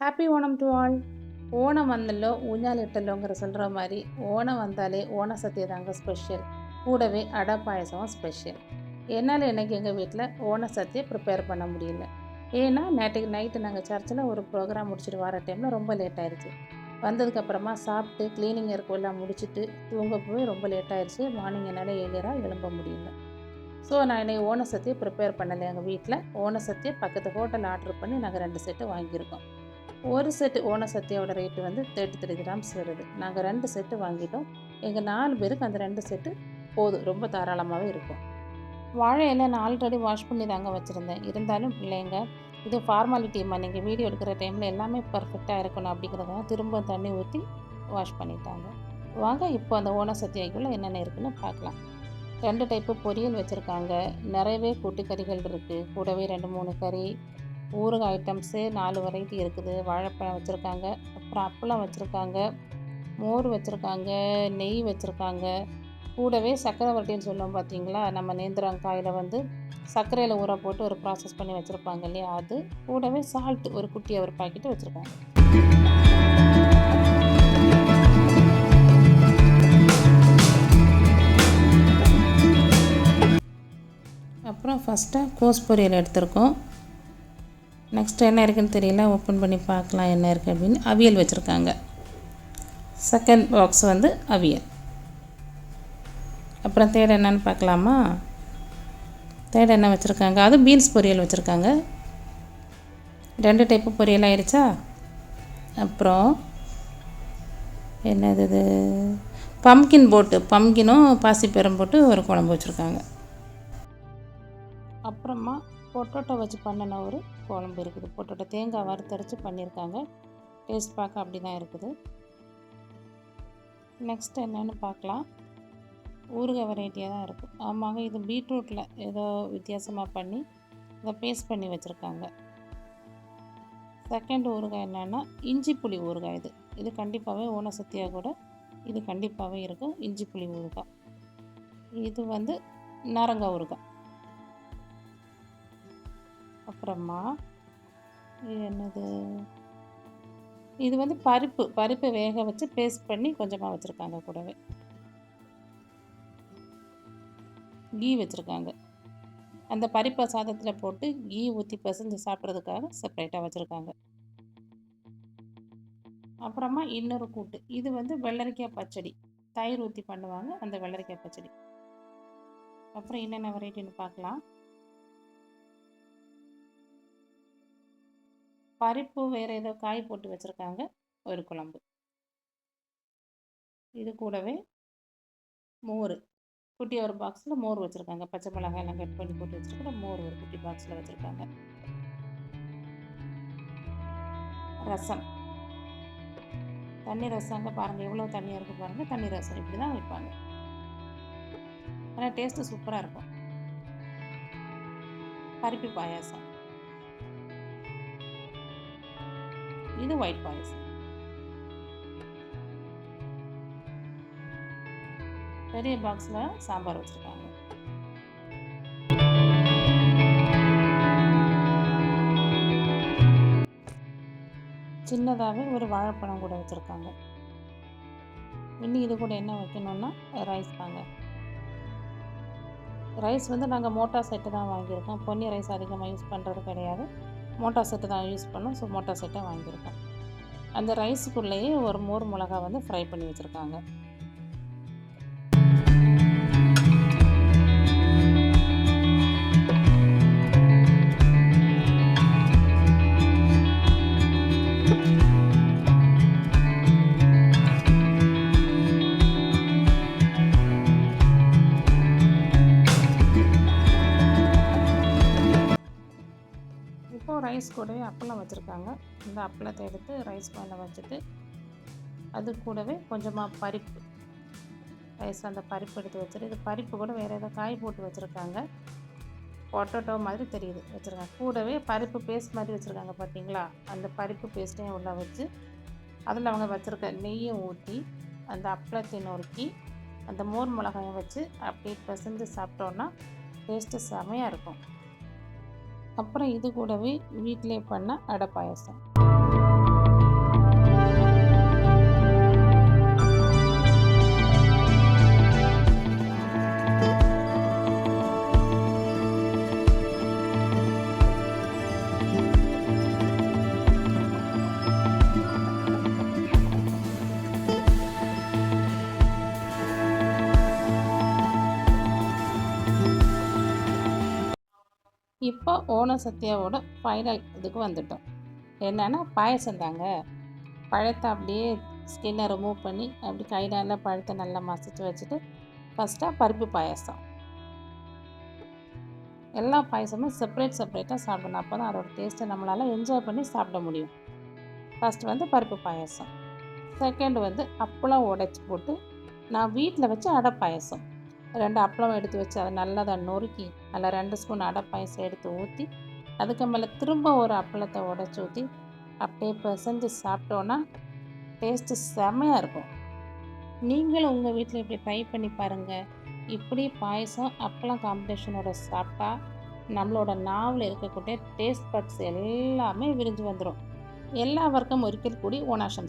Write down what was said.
Happy Onam to all Onam வந்தல்லோ ஊஞ்சால் இட்டல்லோங்கிற சொல்கிற மாதிரி ஓணம் வந்தாலே ஓண சத்திய தாங்க ஸ்பெஷல் கூடவே அடை பாயசமும் ஸ்பெஷல் என்னால் இன்றைக்கி எங்கள் வீட்டில் ஓண சத்தியை ப்ரிப்பேர் பண்ண முடியல ஏன்னா நேற்றுக்கு நைட்டு நாங்கள் சர்ச்சில் ஒரு ப்ரோக்ராம் முடிச்சுட்டு வர டைமில் ரொம்ப லேட் ஆயிடுச்சு வந்ததுக்கப்புறமா சாப்பிட்டு க்ளீனிங் இருக்கும் எல்லாம் முடிச்சுட்டு தூங்க போய் ரொம்ப லேட் ஆயிடுச்சு மார்னிங் என்னால் ஏழியராக எழும்ப முடியல ஸோ நான் என்னை ஓண சத்தியை ப்ரிப்பேர் பண்ணலை எங்கள் வீட்டில் ஓண சத்தியை பக்கத்து ஹோட்டல் ஆர்டர் பண்ணி நாங்கள் ரெண்டு செட்டு வாங்கியிருக்கோம் ஒரு செட்டு ஓண சத்தியோட ரேட்டு வந்து தேர்ட்டி த்ரீ கிராம்ஸ் வருது. நாங்கள் ரெண்டு செட்டு வாங்கிட்டோம். எங்கள் நாலு பேருக்கு அந்த ரெண்டு செட்டு போதும். ரொம்ப தாராளமாகவே இருக்கும். வாழை இலை நான் ஆல்ரெடி வாஷ் பண்ணி தாங்க வச்சுருந்தேன். இருந்தாலும் பிள்ளைங்க இது ஃபார்மாலிட்டிம்மா நீங்கள் வீடியோ எடுக்கிற டைமில் எல்லாமே பர்ஃபெக்டாக இருக்கணும் அப்படிங்கிறத திரும்ப தண்ணி ஊற்றி வாஷ் பண்ணிட்டாங்க. வாங்க இப்போ அந்த ஓண சத்தியாய்க்குள்ளே என்னென்ன இருக்குன்னு பார்க்கலாம். ரெண்டு டைப்பு பொரியல் வச்சுருக்காங்க. நிறையவே கூட்டு கறிகள் இருக்குது கூடவே ரெண்டு மூணு கறி ஊறுகாய் ஐட்டம்ஸு நாலு வெரைட்டி இருக்குது. வாழைப்பழம் வச்சுருக்காங்க. அப்புறம் அப்பளம் வச்சுருக்காங்க. மோர் வச்சுருக்காங்க. நெய் வச்சுருக்காங்க. கூடவே சர்க்கரை வரட்டின்னு சொல்லுவோம் பார்த்தீங்களா நம்ம நேந்திரங்காயில் வந்து சர்க்கரையில் ஊற போட்டு ஒரு ப்ராசஸ் பண்ணி வச்சுருப்பாங்க இல்லையா? அது கூடவே சால்ட் ஒரு குட்டியை ஒரு பாக்கெட்டு வச்சுருக்காங்க. அப்புறம் ஃபஸ்ட்டாக கோஸ் பொரியல் எடுத்திருக்கோம். நெக்ஸ்ட் என்ன இருக்குன்னு தெரியல ஓப்பன் பண்ணி பார்க்கலாம் என்ன இருக்குது அப்படின்னு. அவியல் வச்சுருக்காங்க. செகண்ட் பாக்ஸ் வந்து அவியல். அப்புறம் தேர்ட் என்னன்னு பார்க்கலாமா? தேர்ட் என்ன வச்சுருக்காங்க? அது பீன்ஸ் பொரியல் வச்சுருக்காங்க. ரெண்டு டைப்பு பொரியல் ஆயிடுச்சா அப்புறம் என்னது இது? பம்கின் போட்டு பம்கினும் பாசிப்பெரும் போட்டு ஒரு குழம்பு வச்சுருக்காங்க. அப்புறமா பொட்டோட்டோ வச்சு பண்ணின ஒரு குழம்பு இருக்குது. பொட்டோட்டோ தேங்காய் வறுத்தரைச்சி பண்ணியிருக்காங்க. டேஸ்ட் பார்க்க அப்படி தான் இருக்குது. நெக்ஸ்ட் என்னென்னு பார்க்கலாம். ஊறுகாய் வெரைட்டியாக தான் இருக்கும். ஆமாங்க இது பீட்ரூட்டில் ஏதோ வித்தியாசமாக பண்ணி இதை பேஸ்ட் பண்ணி வச்சுருக்காங்க. செகண்ட் ஊறுகாய் என்னென்னா இஞ்சி புளி ஊறுகாய் இது. இது கண்டிப்பாகவே ஓன சக்தியாக கூட இது கண்டிப்பாகவே இருக்கும். இஞ்சி புளி ஊறுகாய். இது வந்து நரங்காய் ஊறுகாய். அப்புறமா என்னது? இது வந்து பருப்பு. பருப்பு வேக வச்சு பேஸ்ட் பண்ணி கொஞ்சமாக வச்சுருக்காங்க கூடவே. கீ வச்சுருக்காங்க. அந்த பருப்பை சாதத்தில் போட்டு கீ ஊற்றி பசஞ்சு சாப்பிட்றதுக்காக செப்பரேட்டாக வச்சுருக்காங்க. அப்புறமா இன்னொரு கூட்டு. இது வந்து வெள்ளரிக்காய் பச்சடி. தயிர் ஊற்றி பண்ணுவாங்க அந்த வெள்ளரிக்காய் பச்சடி. அப்புறம் என்னென்ன வெரைட்டின்னு பார்க்கலாம். பருப்பு வேறு ஏதோ காய் போட்டு வச்சுருக்காங்க. ஒரு குழம்பு. இது கூடவே மோர். குட்டி ஒரு பாக்ஸில் மோர் வச்சுருக்காங்க. பச்சை மிளகாய் எல்லாம் கட் பண்ணி போட்டு வச்சுருக்கோம் மோர் ஒரு குட்டி பாக்ஸில் வச்சுருக்காங்க. ரசம். தண்ணி ரசங்க பாருங்கள் எவ்வளோ தண்ணியாக இருக்குது பாருங்கள் தண்ணி ரசம் இப்படி தான் வைப்பாங்க. ஆனால் டேஸ்ட்டு சூப்பராக இருக்கும். பருப்பி பாயாசம். இது ஒயிட் பாயசம் பெரிய பாக்ஸில் சாம்பார் வச்சுருக்காங்க. சின்னதாகவே ஒரு வாழைப்பழம் கூட வச்சுருக்காங்க. இன்னும் இது கூட என்ன வைக்கணும்னா ரைஸ் தாங்க. ரைஸ் வந்து நாங்கள் மோட்டா செட்டு தான் வாங்கியிருக்கோம். பொன்னி ரைஸ் அதிகமாக யூஸ் பண்ணுறது கிடையாது. மோட்டா செட்டு தான் யூஸ் பண்ணோம். ஸோ மோட்டா செட்டை வாங்கியிருக்கேன். அந்த ரைஸுக்குள்ளேயே ஒரு மோர் மிளகா வந்து ஃப்ரை பண்ணி வச்சுருக்காங்க. கூடவே அப்பளம் வச்சுருக்காங்க. இந்த அப்பளத்தை எடுத்து ரைஸ் மேலே வச்சுட்டு அது கூடவே கொஞ்சமாக பருப்பு. ரைஸ் அந்த பருப்பு எடுத்து வச்சுட்டு இது பருப்பு கூட வேறு ஏதோ காய் போட்டு வச்சுருக்காங்க. பொட்டோட்டோ மாதிரி தெரியுது வச்சுருக்காங்க. கூடவே பருப்பு பேஸ்ட் மாதிரி வச்சுருக்காங்க பார்த்தீங்களா அந்த பருப்பு பேஸ்ட்டையும் உள்ளே வச்சு அதில் அவங்க வச்சுருக்க நெய்யை ஊற்றி அந்த அப்பளத்தை நொறுக்கி அந்த மோர் மிளகாயை வச்சு அப்படியே பிசைஞ்சு சாப்பிட்டோன்னா டேஸ்ட்டு செமையாக இருக்கும். அப்புறம் இது கூடவே வீட்டிலே பண்ண அடை பாயசம். இப்போ ஓன சத்யாவோட ஃபைனல் இதுக்கு வந்துட்டோம். என்னென்னா பாயசம் தாங்க. பழத்தை அப்படியே ஸ்கின்னை ரிமூவ் பண்ணி அப்படி கையில பழத்தை நல்லா மசிச்சு வச்சுட்டு ஃபஸ்ட்டாக பருப்பு பாயசம். எல்லா பாயசமும் செப்பரேட் செப்பரேட்டாக சாப்பிடணும். அப்போ தான் அதோட டேஸ்ட்டை நம்மளால் என்ஜாய் பண்ணி சாப்பிட முடியும். ஃபஸ்ட்டு வந்து பருப்பு பாயசம். செகண்ட் வந்து அப்பளம் உடைச்சி போட்டு நான் வீட்டில் வச்சு அடை பாயசம். ரெண்டு அப்பளம் எடுத்து வச்சு அதை நல்லா அதை நொறுக்கி அதில் ரெண்டு ஸ்பூன் அடை பாயசம் எடுத்து ஊற்றி அதுக்கு மேலே திரும்ப ஒரு அப்பளத்தை உடச்சி ஊற்றி அப்படியே பிசைஞ்சு சாப்பிட்டோன்னா டேஸ்ட்டு செமையாக இருக்கும். நீங்களும் உங்கள் வீட்டில் இப்படி ட்ரை பண்ணி பாருங்கள் இப்படி பாயசம் அப்பளம் காம்பினேஷனோட சாப்பிட்டா நம்மளோட நாவில் இருக்கக்கூடிய டேஸ்ட் பட்ஸ் எல்லாமே விரிஞ்சு வந்துடும் எல்லா வர்க்கம் ஒரிக்கல் கூடி ஓனாஷன்